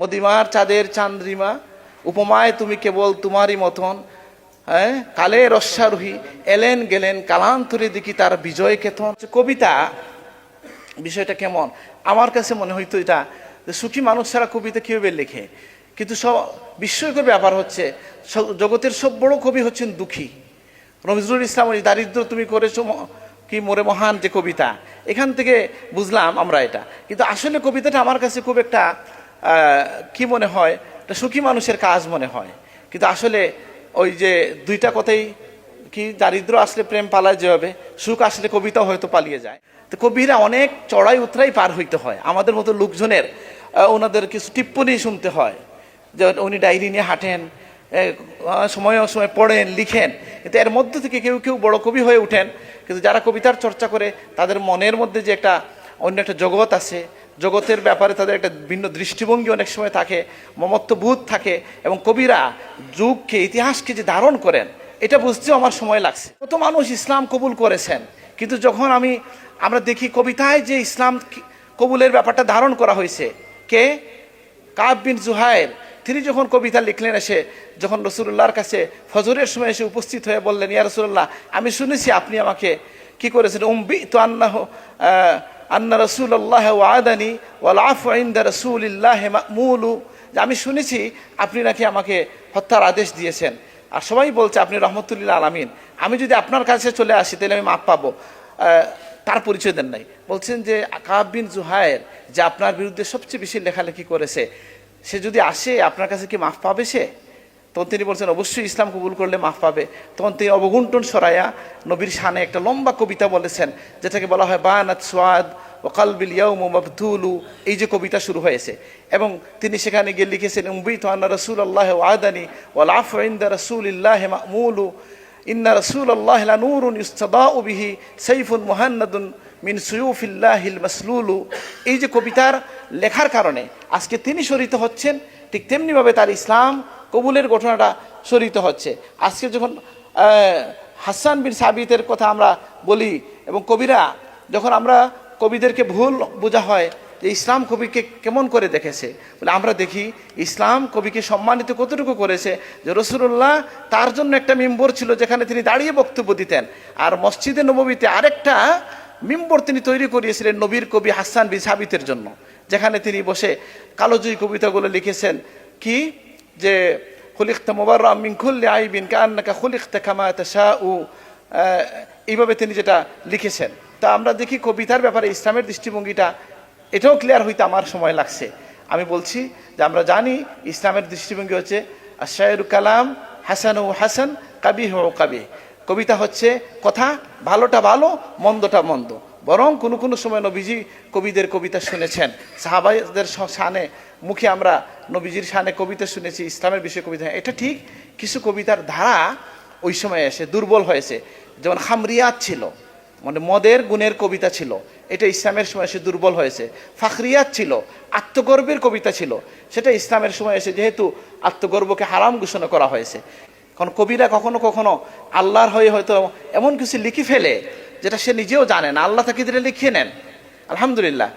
মদিমার চাঁদের চান্দ্রিমা, উপমায় তুমি কেবল তোমারই মতন হ্যাঁ? কালে রস্যারোহী এলেন গেলেন কালান্তরে দেখি তার বিজয় কেতন। কবিতা, বিষয়টা কেমন? আমার কাছে মনে হইতো এটা, যে সুখী মানুষ ছাড়া কবিতা কীভাবে লেখে? কিন্তু সব, বিস্ময়কর ব্যাপার হচ্ছে জগতের সব বড় কবি হচ্ছেন দুঃখী। নজরুল ইসলাম ওই দারিদ্র তুমি করেছ কি মোরে মহান যে কবিতা। এখান থেকে বুঝলাম আমরা এটা। কিন্তু আসলে কবিতাটা আমার কাছে খুব একটা কি মনে হয়? এটা সুখী মানুষের কাজ মনে হয়। কিন্তু আসলে ওই যে দুইটা কথাই কি দারিদ্র আসলে প্রেম পালায় যেভাবে সুখ আসলে কবিতা হয়তো পালিয়ে যায়। তো কবিরা অনেক চড়াই উতরাই পার হইতে হয়। আমাদের মতো লোকজনের ওনাদের কিছু টিপ্পনি শুনতে হয়। যে উনি ডায়েরি নিয়ে হাঁটেন সময় সময় পড়েন, লিখেন। কিন্তু এর মধ্যে থেকে কেউ কেউ বড় কবি হয়ে ওঠেন কিন্তু যারা কবিতার চর্চা করে, তাদের মনের মধ্যে যে একটা অন্য একটা জগৎ আছে জগতের ব্যাপারে তাদের একটা ভিন্ন দৃষ্টিভঙ্গি অনেক সময় থাকে মমত্ববোধ থাকে, এবং কবিরা যুগকে, ইতিহাসকে যে ধারণ করেন, এটা বুঝতেও আমার সময় লাগছে। কত মানুষ ইসলাম কবুল করেছেন, কিন্তু যখন আমি, আমরা দেখি কবিতায় যে ইসলাম কবুলের ব্যাপারটা ধারণ করা হয়েছে, কে? কাব বিন জুহায়ের তিনি যখন কবিতা লিখলেন এসে, যখন রসুল্লাহর কাছে ফজরের সময় এসে উপস্থিত হয়ে বললেন, ইয়া রসুল্লাহ আমি শুনেছি আপনি আমাকে কি করেছেন? উম্বি তো আন্না আন্না রসুল্লাহ ওয়াদানি ওয়াল আফ ইন্দা রসুলিল্লাহ মুলু যে আমি শুনেছি, আপনি নাকি আমাকে হত্যার আদেশ দিয়েছেন। আর সবাই বলছে, আপনি রহমতুল্লাহ আলামিন। আমি যদি আপনার কাছে চলে আসি, তাহলে আমি মাপ পাবো। তার পরিচয় দেন নাই। বলছেন যে, কাব বিন জুহায়ের যে আপনার বিরুদ্ধে সবচেয়ে বেশি লেখালেখি করেছে, সে যদি আসে, আপনার কাছে কি মাফ পাবে সে? তখন তিনি বলছেন, অবশ্যই ইসলাম কবুল করলে মাফ পাবে। তখন তিনি অবগুণ্টন সরাইয়া নবীর শানে একটা লম্বা কবিতা বলেছেন, যেটাকে বলা হয়, বানাত সোয়াদ ও কালবিল ইয়াউম এই যে কবিতা শুরু হয়েছে। এবং তিনি সেখানে গিয়ে লিখেছেন উম্বি তো আন্না রসুল আল্লাহ আদানি ওয়াল আফ ইন্দা রসুল ইল্লাহ মামুলু। ইন্না রসুল আল্লাহ নূরুন ইস্তাদাউ বিহি সাইফুন মুহান্নাদুন মিন সুয়ুফিল্লাহিল মাসলুলু। এই যে কবিতার লেখার কারণে আজকে তিনি শরিত হচ্ছেন, ঠিক তেমনিভাবে তার ইসলাম কবুলের ঘটনাটা শরিত হচ্ছে। আজকে যখন হাসান বিন সাবিতের কথা আমরা বলি এবং কবিরা, যখন আমরা কবিদেরকে ভুল বোঝা হয় যে ইসলাম কবিকে কেমন করে দেখেছে, বলে আমরা দেখি ইসলাম কবিকে সম্মানিত কতটুকু করেছে যে রসুল্লাহ তার জন্য একটা মিম্বর ছিল যেখানে তিনি দাঁড়িয়ে বক্তব্য দিতেন। আর মসজিদে নবমীতে আরেকটা মিম্বর তিনি তৈরি করিয়েছিলেন নবীর কবি হাসান বিন সাবিতের জন্য, যেখানে তিনি বসে কালোজয়ী কবিতাগুলো লিখেছেন। কি? যে খুলিখতা মোবার মিনখুল্লি আইবিন কান্নাকা খুলিখতা কামা তাশাউ আহ, এইভাবে তিনি যেটা লিখেছেন। তা আমরা দেখি কবিতার ব্যাপারে ইসলামের দৃষ্টিভঙ্গিটা এটাও ক্লিয়ার হইতে আমার সময় লাগছে। আমি বলছি যে আমরা জানি ইসলামের দৃষ্টিভঙ্গি হচ্ছে আশায়রু কালাম হাসান ও হাসান কাবি ও কাবি কবিতা হচ্ছে কথা ভালোটা ভালো মন্দটা মন্দ। বরং কোনো কোনো সময় নবীজি কবিদের কবিতা শুনেছেন। সাহাবাইদের শানে, মুখে আমরা নবীজির শানে কবিতা শুনেছি, ইসলামের বিষয়ে কবিতা এটা ঠিক, কিছু কবিতার ধারা ওই সময় এসে দুর্বল হয়েছে। যেমন খামরিয়াত ছিল মানে মদের গুণের কবিতা ছিল, এটা ইসলামের সময় এসে দুর্বল হয়েছে। ফাখরিয়াত ছিল, আত্মগর্বের কবিতা ছিল, সেটা ইসলামের সময় এসে যেহেতু আত্মগর্বকে হারাম ঘোষণা করা হয়েছে। কারণ কবিরা কখনো কখনো আল্লাহর হয়ে হয়তো এমন কিছু লিখে ফেলে যেটা সে নিজেও জানে না। আল্লাহ তাকে লিখিয়ে নেন। আলহামদুলিল্লাহ।